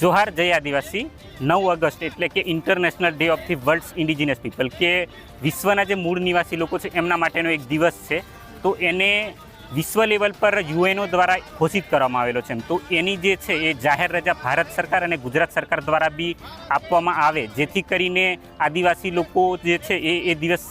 જોહાર જય આદિવાસી, નવ ઓગસ્ટ એટલે કે international day of the world's indigenous people કે વિશ્વના જે મૂળ નિવાસી લોકો છે, એમના માટેનો એક દિવસ છે. તો એને વિશ્વ લેવલ પર યુએનઓ દ્વારા ઘોષિત કરવામાં આવેલો છે તો એની જે છે, એ જાહેર રજા ભારત સરકાર અને ગુજરાત સરકાર દ્વારા બી આપવામાં આવે, જેથી કરીને આદિવાસી લોકો જે છે, એ એ દિવસ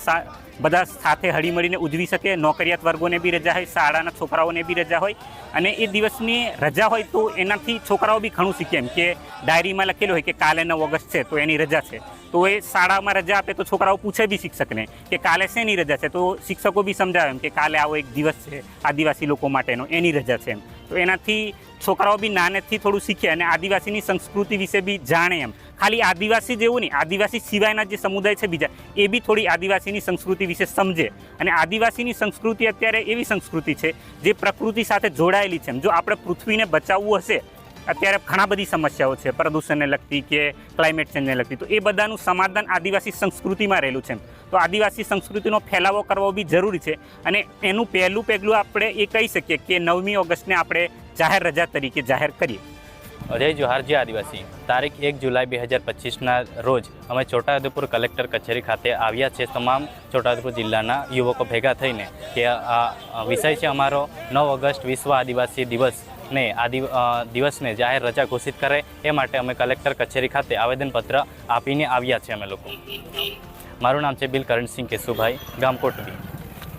બધા સાથે હળીમળીને ઉજવી શકે, નોકરિયાત વર્ગોને બી રજા હોય, શાળાના છોકરાઓને બી રજા હોય. અને એ દિવસની રજા હોય તો એનાથી છોકરાઓ બી ઘણું શીખે એમ કે ડાયરીમાં લખેલું હોય કે કાલે નવ ઓગસ્ટ છે, તો એની રજા છે. તો એ શાળામાં રજા આપે તો છોકરાઓ પૂછે બી શિક્ષકને કે કાલે શેની રજા છે? તો શિક્ષકો બી સમજાવે એમ કે કાલે આવો એક દિવસ છે આદિવાસી લોકો માટેનો, એની રજા છે એમ. તો એનાથી છોકરાઓ બી નાનેથી થોડું શીખે અને આદિવાસીની સંસ્કૃતિ વિશે બી જાણે એમ. ખાલી આદિવાસી જેવું નહીં, આદિવાસી સિવાયના જે સમુદાય છે બીજા, એ બી થોડી આદિવાસીની સંસ્કૃતિ વિશે સમજે. અને આદિવાસીની સંસ્કૃતિ અત્યારે એવી સંસ્કૃતિ છે જે પ્રકૃતિ સાથે જોડાયેલી છે જો આપણે પૃથ્વીને બચાવવું હશે અત્યારે ઘણા બધી સમસ્યાઓ છે, પ્રદૂષણને લગતી કે ક્લાઇમેટ ચેન્જને લગતી. તો એ બધાનું સમાધાન આદિવાસી સંસ્કૃતિમાં રહેલું છે તો આદિવાસી સંસ્કૃતિનો ફેલાવો કરવો બી જરૂરી છે. અને એનું પહેલું પહેલું આપણે એ કહી શકીએ કે નવમી ઓગસ્ટને આપણે જાહેર રજા તરીકે જાહેર કરીએ. અજય જોહાર જે આદિવાસી, તારીખ એક જુલાઈ બે હજાર પચીસના રોજ અમે છોટાઉદેપુર કલેક્ટર કચેરી ખાતે આવ્યા છે તમામ છોટાઉદેપુર જિલ્લાના યુવકો ભેગા થઈને કે આ વિષય છે અમારો નવ ઓગસ્ટ વિશ્વ આદિવાસી દિવસ. ને આ દિવસને જાહેર રજા ઘોષિત કરે એ માટે અમે કલેક્ટર કચેરી ખાતે આવેદનપત્ર આપીને આવ્યા છે અમે લોકો. મારું નામ છે બિલ કરણસિંહ કેશુભાઈ ગામ કોટબી